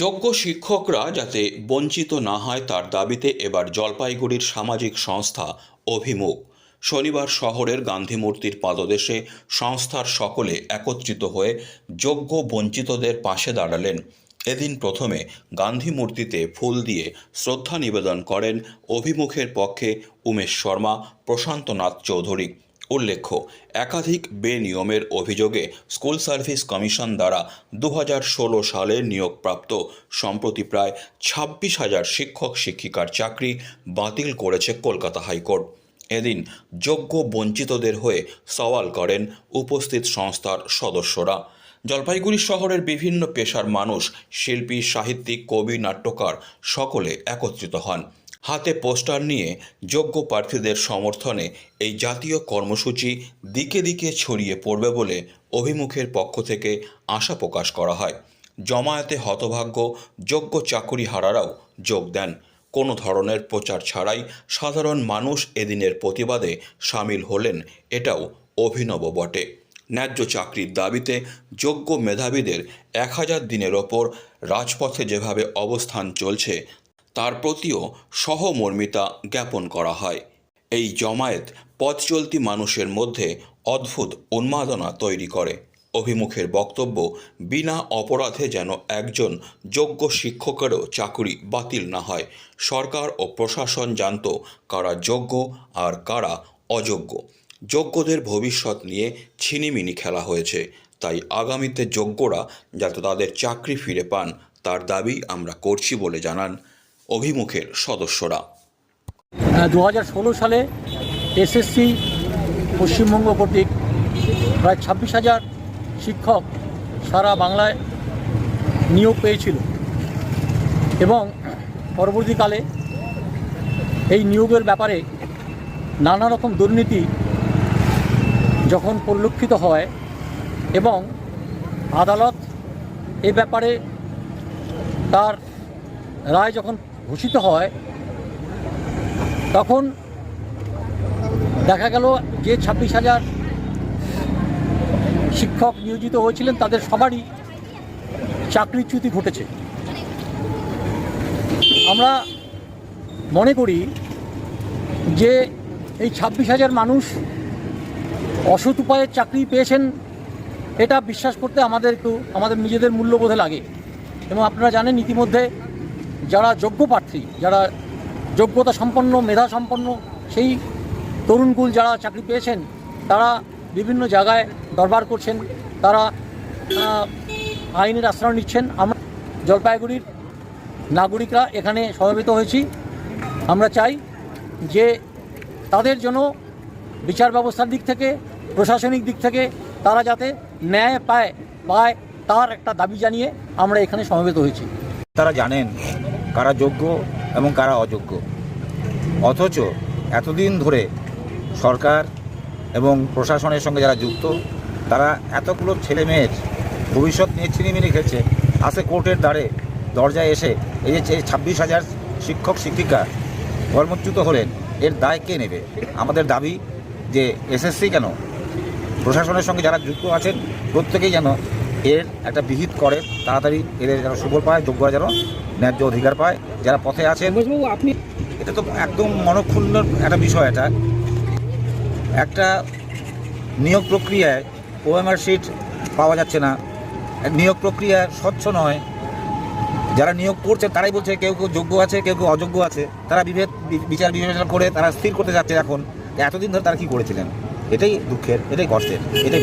যোগ্য শিক্ষকরা যাতে বঞ্চিত না হয় তার দাবিতে এবার জলপাইগুড়ির সামাজিক সংস্থা অভিমুখ। শনিবার শহরের গান্ধী মূর্তির পাদদেশে সংস্থার সকলে একত্রিত হয়ে যোগ্য বঞ্চিতদের পাশে দাঁড়ালেন। এদিন প্রথমে গান্ধী মূর্তিতে ফুল দিয়ে শ্রদ্ধা নিবেদন করেন অভিমুখের পক্ষে উমেশ শর্মা, প্রশান্ত নাথ চৌধুরী। উল্লেখ্য, একাধিক বেনিয়মের অভিযোগে স্কুল সার্ভিস কমিশন দ্বারা দু হাজার ষোলো সালে নিয়োগপ্রাপ্ত সম্প্রতি প্রায় ছাব্বিশ হাজার শিক্ষক শিক্ষিকার চাকরি বাতিল করেছে কলকাতা হাইকোর্ট। এদিন যোগ্য বঞ্চিতদের হয়ে সওয়াল করেন উপস্থিত সংস্থার সদস্যরা। জলপাইগুড়ি শহরের বিভিন্ন পেশার মানুষ, শিল্পী, সাহিত্যিক, কবি, নাট্যকার সকলে একত্রিত হন। হাতে পোস্টার নিয়ে যোগ্য প্রার্থীদের সমর্থনে এই জাতীয় কর্মসূচি দিকে দিকে ছড়িয়ে পড়বে বলে অভিমুখের পক্ষ থেকে আশা প্রকাশ করা হয়। জমায়েতে হতভাগ্য, যোগ্য চাকুরিহারারাও যোগ দেন। কোনো ধরনের প্রচার ছাড়াই সাধারণ মানুষ এদিনের প্রতিবাদে সামিল হলেন এটাও অভিনব বটে। ন্যায্য চাকরির দাবিতে যোগ্য মেধাবীদের এক হাজার দিনের ওপর রাজপথে যেভাবে অবস্থান চলছে তার প্রতিও সহমর্মিতা জ্ঞাপন করা হয়। এই জমায়েত পথ চলতি মানুষের মধ্যে অদ্ভুত উন্মাদনা তৈরি করে। অভিমুখের বক্তব্য বিনা অপরাধে যেন একজন যোগ্য শিক্ষকেরও চাকরি বাতিল না হয়। সরকার ও প্রশাসন জানত কারা যোগ্য আর কারা অযোগ্য। যোগ্যদের ভবিষ্যৎ নিয়ে ছিনিমিনি খেলা হয়েছে। তাই আগামীতে যোগ্যরা যাতে তাদের চাকরি ফিরে পান, তার দাবি আমরা করছি বলে জানান অভিমুখের সদস্যরা। দু হাজার ষোলো সালে এসএসসি পশ্চিমবঙ্গ কর্তৃক প্রায় ছাব্বিশ হাজার শিক্ষক সারা বাংলায় নিয়োগ পেয়েছিল এবং পরবর্তীকালে এই নিয়োগের ব্যাপারে নানা রকম দুর্নীতি যখন পরিলক্ষিত হয় এবং আদালত এ ব্যাপারে তার রায় যখন ঘোষিত হয়, তখন দেখা গেল যে ছাব্বিশ হাজার শিক্ষক নিয়োজিত হয়েছিলেন, তাদের সবারই চাকরিচ্যুতি ঘটেছে। আমরা মনে করি যে এই ছাব্বিশ হাজার মানুষ অসৎ উপায়ে চাকরি পেয়েছেন, এটা বিশ্বাস করতে আমাদের একটু, আমাদের নিজেদের মূল্যবোধে লাগে। এবং আপনারা জানেন, ইতিমধ্যে যারা যোগ্য প্রার্থী, যারা যোগ্যতা সম্পন্ন, মেধা সম্পন্ন, সেই তরুণকুল যারা চাকরি পেয়েছেন, তারা বিভিন্ন জায়গায় দরবার করছেন, তারা আইনের আশ্রয় নিচ্ছেন। আমরা জলপাইগুড়ির নাগরিকরা এখানে সমবেত হয়েছি। আমরা চাই যে তাদের জন্য বিচার ব্যবস্থার দিক থেকে, প্রশাসনিক দিক থেকে তারা যাতে ন্যায় পায় পায় তার একটা দাবি জানিয়ে আমরা এখানে সমবেত হয়েছি। তারা জানেন কারা যোগ্য এবং কারা অযোগ্য। অথচ এতদিন ধরে সরকার এবং প্রশাসনের সঙ্গে যারা যুক্ত, তারা এতগুলো ছেলে মেয়ের ভবিষ্যৎ নিয়ে ছিনিমিনি খেলছে। আসে কোর্টের দ্বারে দরজায় এসে এই যে ছাব্বিশ হাজার শিক্ষক, শিক্ষিকা কর্মচ্যুত হলেন, এর দায় কে নেবে? আমাদের দাবি যে এসএসসি কেন? প্রশাসনের সঙ্গে যারা যুক্ত আছেন, প্রত্যেকেই যেন এর একটা বিহিত করে তাড়াতাড়ি এদের যেন সুফল পায় যোগ্যরা যেন ন্যায্য অধিকার পায় যারা পথে আছেন। আপনি এটা তো একদম মনক্ষুণ্ণ একটা বিষয় এটা। একটা নিয়োগ প্রক্রিয়ায় ওএমআর শিট পাওয়া যাচ্ছে না। নিয়োগ প্রক্রিয়া স্বচ্ছ নয়। যারা নিয়োগ করছে তারাই বলছে কেউ কেউ যোগ্য আছে কেউ কেউ অযোগ্য আছে। তারা বিভেদ বিচার বিবেচনা করে তারা স্থির করতে যাচ্ছে এখন। এতদিন ধরে তারা কী করেছিলেন? এটাই দুঃখের এটাই কষ্টের এটাই